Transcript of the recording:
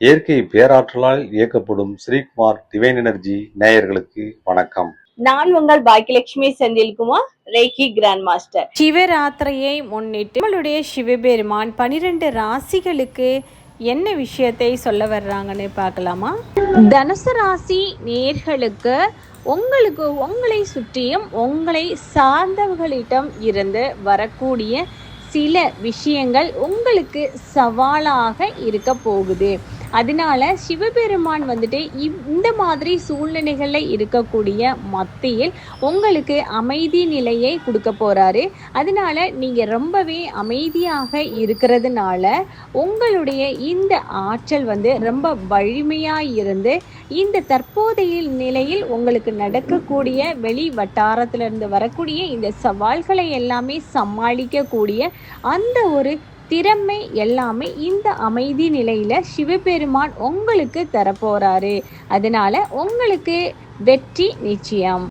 இயற்கை பேராற்றலால் இயக்கப்படும் Sreekumar divine energy நேயர்களுக்கு வணக்கம். நான் உங்கள் Bhagyalakshmi Senthilkumar reiki grand master சிவராத்திரியை முன்னிட்டு நம்மளுடைய சிவபெருமான் பனிரெண்டு ராசிகளுக்கு என்ன விஷயத்தை சொல்ல வர்றாங்கன்னு பார்க்கலாமா? தனுசு ராசி நேர்களுக்கு உங்களுக்கு உங்களை சுற்றியும் உங்களை சார்ந்தவர்களிடம் இருந்து வரக்கூடிய சில விஷயங்கள் உங்களுக்கு சவாலாக இருக்க போகுது. அதனால சிவபெருமான் வந்துட்டு இந்த மாதிரி சூழ்நிலைகளில் இருக்கக்கூடிய மத்தியில் உங்களுக்கு அமைதி நிலையை கொடுக்க போறாரு. அதனால நீங்க ரொம்பவே அமைதியாக இருக்கிறதுனால உங்களுடைய இந்த ஆற்றல் வந்து ரொம்ப வலிமையா இருந்து இந்த தற்போதைய நிலையில் உங்களுக்கு நடக்கக்கூடிய வெளி வட்டாரத்திலிருந்து வரக்கூடிய இந்த சவால்களை எல்லாமே சமாளிக்கக்கூடிய அந்த ஒரு திறமை எல்லாமே இந்த அமைதி நிலையில சிவபெருமான் உங்களுக்கு தரப்போறாரு. அதனால உங்களுக்கு வெற்றி நிச்சயம்.